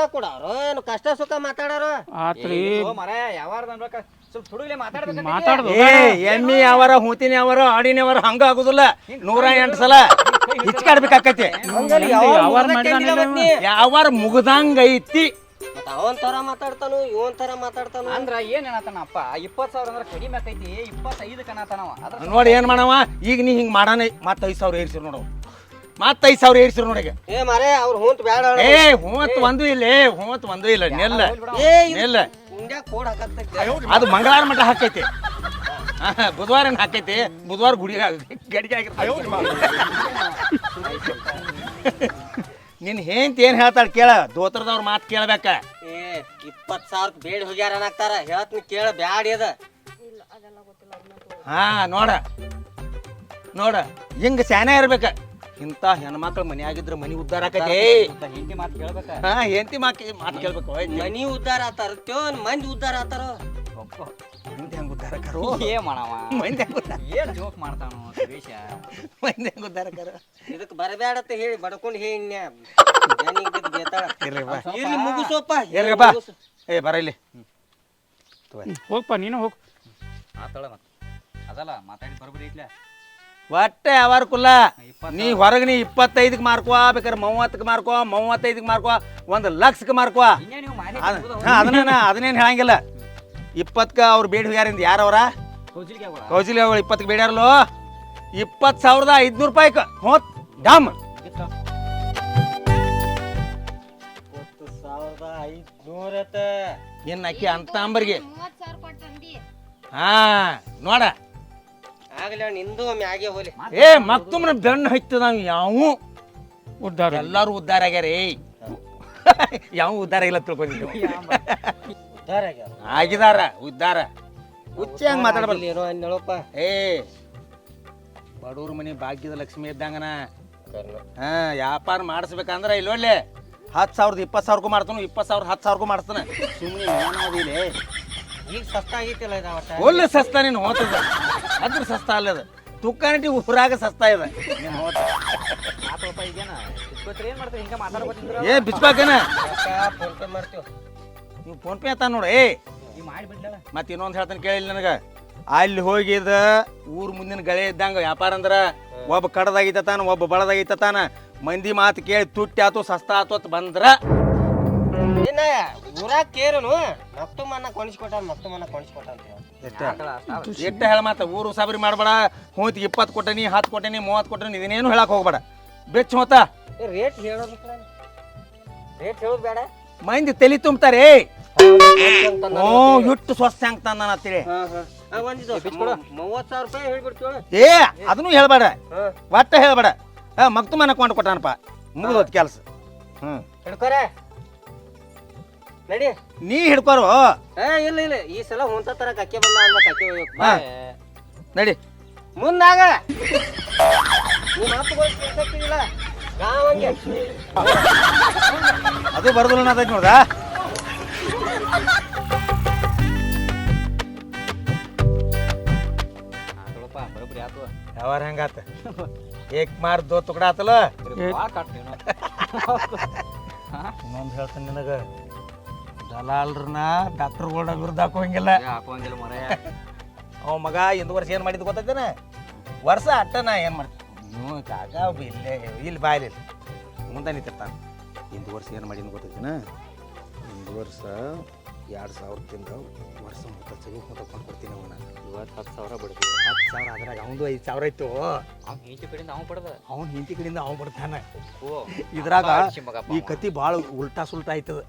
ಏನು ಕಷ್ಟ ಸುಖ ಮಾತಾಡಾರ? ಆತ್ರಿ. ಮರ ಯಾವಾರ್ದ ಅನ್ಬೇಕ ಸ್ವಲ್ಪ ಮಾತಾಡ್ಬೇಕು. ಮಾತಾಡ್ದು ಏ ಎಮ್ಮಿ ಅವರ ಹೂತಿನ ಅವರ ಆಡಿನ ಅವರ ಹಂಗ ಆಗುದಿಲ್ಲ. ನೂರ ಎಂಟು ಸಲ ಹಿಚ್ಕಾಡ್ಬೇಕಾಕತಿ. ಯಾವ ಯಾವಾರ ಇವ? ಯಾವಾರ ಮುಗ್ದಂಗ ಐತಿ ಮತ್ತೆ ಅವನ್ ತರ ಮಾತಾಡ್ತಾನು ಇವನ್ ತರ ಮಾತಾಡ್ತಾನು? ಅಂದ್ರ ಏನ್ ಅಪ್ಪ? ಇಪ್ಪತ್ತು ಸಾವಿರ ಅಂದ್ರೆ ಕಡಿಮೆ ಆಕೈತಿ ಇಪ್ಪತ್ತೈದಕ್ಕೆ ಅನ್ನತಾನವ ನೋಡಿ ಏನ್ ಮಾಡವ? ಈಗ ನೀ ಹಿಂಗ್ ಮಾಡಾನ ಮತ್ತ ಐದ್ ಸಾವಿರ ಏರ್ಸಿರ್ ನೋಡು. ಮತ್ತ ಐದ್ ಸಾವಿರ ಏರ್ಸಿರ್ ನೋಡಿಗೆ ಏ ಮಾರೇ ಅವ್ರ ಹೂಂತ್ ಬೇಡ ಏ ಹೂವತ್ ಒಂದು ಇಲ್ಲ ಏ ಹೂವತ್ ಒಂದು ಇಲ್ಲ ನೆಲ್ಲ ಏ ನೆಲ್ಲ. ಮುಂಡ್ಯಾಗ ಕೋಡ್ ಹಾಕತ್ತೈತಿ? ಅದು ಮಂಗಳವಾರ ಮಟ್ಟ ಹಾಕೈತಿ. ಬುಧವಾರ ಏನ್ ಹಾಕೈತಿ? ಬುಧವಾರ ಗುಡಿ ಗಡಿಗೆ ನಿನ್ ಹೆಂತ ಏನ್ ಹೇಳ್ತಾಳ ಕೇಳ ದೋತ್ರದವ್ರ ಮಾತು ಕೇಳ್ಬೇಕ. ಏ ಇಪ್ಪತ್ ಸಾವಿರ ಬೇಡ ಹೋಗ್ಯಾರ ಅನ್ನಾಕ್ತಾರ. ಹೇಳ್ತೀನಿ ಕೇಳ ಬ್ಯಾಡ ಅದ ಹಾ ನೋಡ. ನೋಡ ಹಿಂಗ ಸ್ಯಾನ ಇರ್ಬೇಕ. ಇಂಥ ಹೆಣ್ಮಕ್ಳ ಮನೆ ಆಗಿದ್ರೆ ಮನಿ ಉದ್ದಾರ ಆಕತಿ ಹೆಂಡತಿ ಮಾತು ಕೇಳ್ಬೇಕ. ಹಾ ಹೆಂಡತಿ ಮಾತು ಮಾತು ಕೇಳ್ಬೇಕು. ಓಯ್. ಮನಿ ಉದ್ದಾರ ಆತಾರ ಮಂದಿ ಉದ್ದಾರ ಆತಾರ? ಮಂದಿ ಹೆಂಗ್ ಉದ್ದಾರ ಕರು ಏ ಮಾಡವ ಮಂದಿ ಹೆಂಗ್ ಉದ್ದಾರ ಏನ್ ಜೋಕ್ ಮಾಡ್ತಾನೋ ಸುರೇಶ. ಮಂದಿ ಹೆಂಗ್ ಉದ್ದಾರ ಕರು ಬರಬೇಡ ಅಂತ ಹೇಳಿ ಬಡ್ಕೊಂಡು ಹೇಳಿ ಬಾ. ಇರ್ಲಿ ಮುಗಿಸೋಪ್ಪ ಇರ್ರಿ ಬಾ. ಏ ಬರ ಇಲ್ಲಿ. ಹೋಗ್ಪ ನೀನು ಹೋಗ. ಮಾತಾಡ ಮತ್ತೆ. ಅದಲ್ಲ ಮಾತಾಡಿ ಬರಬರಿ ಐತ್ಲ ಒಟ್ಟೆ ಯಾವಾರ ಕುಲ್ಲ ನೀ ಹೊರಗೆ ನೀ ಇಪ್ಪತ್ತೈದಕ್ಕೆ ಮಾರ್ಕೋ ಬೇಕಾದ್ರೆ ಮೂವತ್ತಕ್ಕೆ ಮಾರ್ಕೋ ಮೂವತ್ತೈದಕ್ಕೆ ಮಾರ್ಕೋ ಒಂದು ಲಕ್ಷಕ್ಕೆ ಮಾರ್ಕೋ. ಇನ್ನೇ ನೀವು ಮಾರಿ ಅದನ್ನ ಅದನ್ನೇನು ಹೇಳಂಗಿಲ್ಲ. ಇಪ್ಪತ್ತಕ್ಕೆ ಅವ್ರು ಬೇಡ ಹೋಗ್ಯಾರಿಂದ ಯಾರವ್ರ? ಅವರ. ಕೌಶಲ್ಯ ಅವಳು ಇಪ್ಪತ್ತಕ್ಕೆ ಬೇಡ್ಯಾರಲ್ಲೋ? ಇಪ್ಪತ್ತು ಸಾವಿರದ ಐದ್ನೂರು ರೂಪಾಯಿಗೆ ಹೋತ್ ಡಮ್. ಏನು ಅಕ್ಕಿ ಅಂತ ಅಂಬರ್ಗೆ. ಮೂವತ್ ಕೊಟ್ಟು ತಂದಿ ಹಾ ನೋಡ. ಆಗಲಿ ನಿಂದು ಮ್ಯಾಗೆ ಹೋಲಿ ಏ ಮತ್ತೊಮ್ಮೆ ಬೆನ್ನು ನಾವು ಯಾವ ಉದ್ದಾರ ಎಲ್ಲಾರು ಉದ್ಧಾರ ಆಗ್ಯಾರ ಏ ಯಾವ ಉದ್ಧಾರ ಇಲ್ಲ ತಿಳ್ಕೊಂಡಿದ್ದು ಉದ್ಧಾರ ಆಗ್ಯಾವ. ಆಗಿದಾರ ಉದ್ಧಾರ ಉಚ್ಚ ಹಂಗ ಏನೋ ಅನ್ನೋಳಪ್ಪ ಏ ಬಡವ್ರ ಮನೆ ಭಾಗ್ಯದ ಲಕ್ಷ್ಮಿ ಇದ್ದಂಗನ. ಹಾ ವ್ಯಾಪಾರ ಮಾಡಿಸ್ಬೇಕಂದ್ರ ಇಲ್ಲಿ ಒಳ್ಳೆ ಹತ್ತು ಸಾವಿರದ ಇಪ್ಪತ್ತು ಸಾವಿರಕ್ಕೂ ಮಾಡ್ತಾನು ಇಪ್ಪತ್ತು ಸಾವಿರ ಹತ್ತು ಸಾವಿರಕ್ಕೂ ಮಾಡ್ತಾನೆ. ಸುಮ್ಮನೆ ಈಗ ಸಸ್ತ ಒಳ್ಳೆ ಸಸ್ತಾ ನೀನು ಹೋತದ. ಅದ್ರ ಸಸ್ತಾ ಅಲ್ಲದ ತುಕ್ಕಾನಟಿ ಊರಾಗ ಸಸ್ತಾ ಇದೆ. ಹೋತ. ಏ ಬಿಚ್ಬೇಕೇನ ಫೋನ್ ನೀವು ಫೋನ್ ಪೇ ಅಂತ ನೋಡು. ಏ ಮಾಡಿಬಿಡ್ಲಲ್ಲ ಮತ್ತೆ ಇನ್ನೊಂದು ಹೇಳ್ತಾನೆ ಕೇಳಿಲ್ಲ ನನಗೆ. ಅಲ್ಲಿ ಹೋಗಿದ ಊರ್ ಮುಂದಿನ ಗಳೆ ಇದ್ದಂಗ ವ್ಯಾಪಾರ ಅಂದ್ರ ಒಬ್ಬ ಕಡದಾಗಿತ್ತಾನ ಒಬ್ಬ ಬಳದಾಗಿತ್ತಾನ ಮಂದಿ ಮಾತು ಕೇಳಿ ತುಟ್ಟಿ ಆತು, ಸಸ್ತಾ ಆತು ಅಂತ ಬಂದ್ರ ಏನ ಊರಾಗ ಕೇರನು ಮತ್ತೆ ಮನ್ನ ಕೊಣಿಸ್ಕೊಟ್ಟ ಮಕ್ತು ಮನ್ನ ಕೊಣಿಸ್ಕೊಟ್ಟ ಅಂತ ಹೇಳಿ. ಎಟ್ಟ? ಹೇಳ ಮಾತ ಊರು ಸಾಬರಿ ಮಾಡಬೇಡ ಹೋಯ್ತಿ ಇಪ್ಪತ್ತು ಕೊಟ್ಟನಿ ಹತ್ತು ಕೊಟ್ಟನಿ ಮೂವತ್ತು ಕೊಟ್ಟನಿ ಇದನ್ನೇನು ಹೇಳಕ್ ಹೋಗ್ಬೇಡ. ಬೆಚ್ಚ ಹೋತ ಏ ರೇಟ್ ಹೇಳೋದು ರೇಟ್ ಹೇಳೋದು ಬೇಡ. ಮಂದಿ ತಲಿ ತುಂಬ್ತಾರೆ ಓ ಇಟ್ಟು ಸ್ವಸ್ಥ ಹೆಂಗ್ ತಂದಾನ ಅಂತೇಳಿ ಒಂದಿದ್ದು ಮೂವತ್ತು ಸಾವಿರ ರೂಪಾಯಿ ಹೇಳ್ಬಿಡ್ತೀವಳ ಏ ಅದನ್ನು ಹೇಳ್ಬೇಡ. ಒಟ್ಟ ಹೇಳ್ಬೇಡ. ಮಗ್ತು ಮಕ್ತು ಮನ ಕೊಂಡು ಕೊಟ್ಟಾನಪ್ಪ. ಮುಗಿದೋತ್ ಕೆಲಸ. ಹ್ಮ್. ಹಿಡ್ಕೊರೆ. ನಡಿ. ನೀ ಹಿಡ್ಕೋರು. ಏ ಇಲ್ಲ ಇಲ್ಲ. ಈ ಸಲ ಹೊಂತ ತರ ಕಕ್ಕೆ ಬಂದ ಅನ್ಬೇಕು ಕಕ್ಕೆ ನಡಿ. ಮುಂದಾಗ. ನಿಮ್ಮ ಮಾತುಗಳು ಕೇಳ್ಸಕ್ಕಿಲ್ಲ. ಗಾವಂಗೆ ಅದು ಬರೋದಿಲ್ಲ ಅನ್ನತೈತಿ ನೋಡ ಮಾತಾಡಪ್ಪ ಬರೋಬ್ಬರಿ ಆತು. ಯಾವಾರ ಹೆಂಗಾತ? ಏಕ್ ಮಾರ್ ದೋ ತುಕಡ ಆತಲ್ಲ? ಭಾಳ ಇನ್ನೊಂದು ಹೇಳ್ತೀನಿ ನಿನಗ. ದಲಾಲ್ರನ್ನ ಡಾಕ್ಟರ್ಗಳನ್ನ ವಿರುದ್ಧ ಹಾಕೋಂಗಿಲ್ಲ. ಹಾಕೋಂಗಿಲ್ಲ ಮರ. ಅವ ಮಗ ಇಂದು ವರ್ಷ ಏನು ಮಾಡಿದ್ದು ಗೊತ್ತೈತೇನ ವರ್ಷ ಅಟ್ಟ ನಾ ಏನು ಮಾಡ್ತೀನಿ ನೀವು ಕಾಕ ಇಲ್ಲೇ ಇಲ್ಲಿ ಬಾಯ್ಲಿ ಮುಂದೆ ನಿಂತಿರ್ತಾನೆ. ಇಂದು ವರ್ಷ ಏನು ಮಾಡಿದ್ದು ಗೊತ್ತೈತೇನ ಇಂದು ವರ್ಷ ಎರಡು ಸಾವಿರ ತಿಂದು ವರ್ಷ ಮುತ್ತ ಮುತ್ತ ಕೊಂಡು ಕೊಡ್ತೀನಿ ಅವನ. ಇವತ್ತು ಹತ್ತು ಸಾವಿರ ಬಿಡ್ತೀವಿ. ಹತ್ತು ಸಾವಿರ ಅದ್ರಾಗ ಅವನದು ಐದು ಸಾವಿರ ಇತ್ತು ಅವ್ನು ಈಚೆ ಕಡೆಯಿಂದ ಅವ್ನು ಪಡೆದ ಅವ್ನ ಹಿಂತಿ ಕಡೆಯಿಂದ ಅವ್ನು ಬಿಡ್ತಾನೆ ಇದ್ರಾಗ ಈ ಕತಿ ಭಾಳ ಉಲ್ಟಾ ಸುಲ್ಟಾ ಆಯ್ತದ.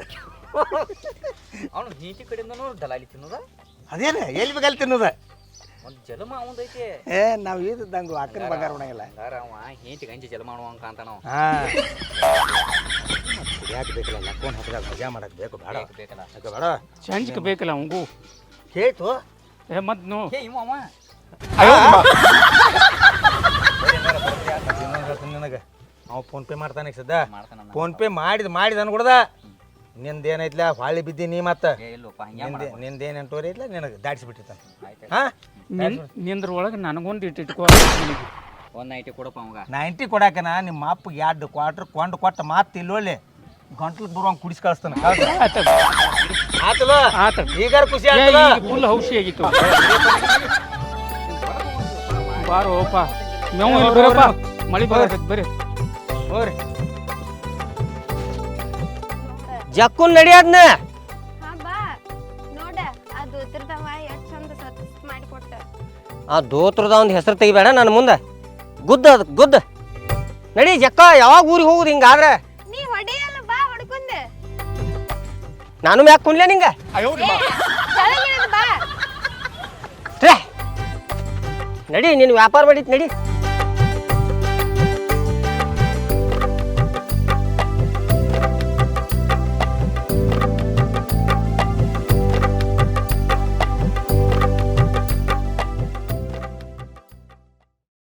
ಅವನು ಈಚೆ ಕಡೆಯಿಂದನೂ ದಲಾಲಿ ತಿನ್ನೋದ? ಅದೇನೇ ಎಲ್ಲಿ ಬೇಕಲ್ಲಿ ತಿನ್ನೋದ. ಒಂದು ಜಲಮ ಅವಂದೈತಿ ಏ ನಾವು ಇದ್ದಂಗೆ ಅಕ್ಕನ ಬಂಗಾರ ಉಣಂಗಿಲ್ಲ. ಹಂಗಾರ ಅವ ಹೆಂಚಿ ಗಂಜಿ ಜಲ ಮಾಡುವ ಅಂತಾನವ ಹಾಂ. ಕುಡಿಯಾಕ ಬೇಕಲ್ಲ ಲಕ್ಕೋನ್ ಹಾಕಿದಾಗ ಮಜಾ ಮಾಡಕ್ ಬೇಕು ಬೇಡ. ಬೇಕಲ್ಲ. ಯಾಕೆ ಬೇಡ. ಚಂಜ್ಕ ಬೇಕಲ್ಲ ಅವಂಗೂ. ಕೇಳ್ತು. ಏ ಮತ್ ನೋ. ಏ ಇವ ಅವ. ನನಗೆ ಅವ ಫೋನ್ ಪೇ ಮಾಡ್ತಾನೆ ಸದ್ದ. ಮಾಡ್ತಾನ ಫೋನ್ ಪೇ ಮಾಡಿದ ಮಾಡಿದ ಅನ್ಕೊಡ್ದ. ನಿಂದ ಏನೈತ್ಲ ಹೊಳ್ಳಿ ಬಿದ್ದಿ ನೀ ಮತ್ತೆ. ಏ ಇಲ್ಲಪ್ಪ ಹಂಗೆ ನಿಂದ ಏನ್ನಿಂದ ಇಲ್ಲ ನಿನಗ ನಿನಗೆ ದಾಟಿಸ್ಬಿಟ್ಟಿರ್ತಾನೆ ಆಯ್ತು. ಹಾಂ? ನಿನ್ ನಿಂದ್ರ ಒಳಗೆ ನನಗೊಂದು ಇಟ್ಟಿಟ್ಕೋ ಒಂದು ನೈಂಟಿ ಕೊಡಪ್ಪ ಅವಾಗ. ನೈಂಟಿ ಕೊಡಾಕನ ನಿಮ್ಮ ಅಪ್ಪ ಎರಡು ಕ್ವಾರ್ಟರ್ ಕೊಂಡು ಕೊಟ್ಟ ಮಾತು ಇಲ್ಲೊಳ್ಳೆ ಗಂಟ್ಲು ಬರುವಂಗೆ ಕುಡಿಸಿ ಕಳಿಸ್ತಾನೆ. ಆತಲ್ಲ ಆತ ಈಗಾರ ಖುಷಿ ಫುಲ್ ಔಷಧಿ ಆಗಿತ್ತು ಬಾರೋ ಮೇವು ಇಲ್ಲಿ ಬರಪ್ಪ ಮಳಿ ಬರಕತ್ ಬರ್ರಿ. ಹೋಗ್ರಿ ಜಕ್ಕುನ್ ನಡಿಯದ್ನ ಆ ದೋತ್ರದ ಒಂದು ಹೆಸರು ತೆಗಿಬೇಡ ನನ್ನ ಮುಂದೆ. ಗುದ್ದ ಅದು ಗುದ್ದ. ನಡಿ ಜಕ್ಕ ಯಾವಾಗ ಊರಿಗೆ ಹೋಗುದು ಹಿಂಗಾದ್ರೆ? ನೀ ಹೊಡೆಯಲ್ಲ ಬಾ ಹೊಡ್ಕೊಂಡ. ನಾನು ಯಾಕೆ ಕುನ್ಲೆ ನಿಂಗ? ಕೆಳಗಿಳಿದು ಬಾ. ಛೇ! ನಡಿ ನೀನು ವ್ಯಾಪಾರ ಮಾಡಿತ್ತು ನಡಿ.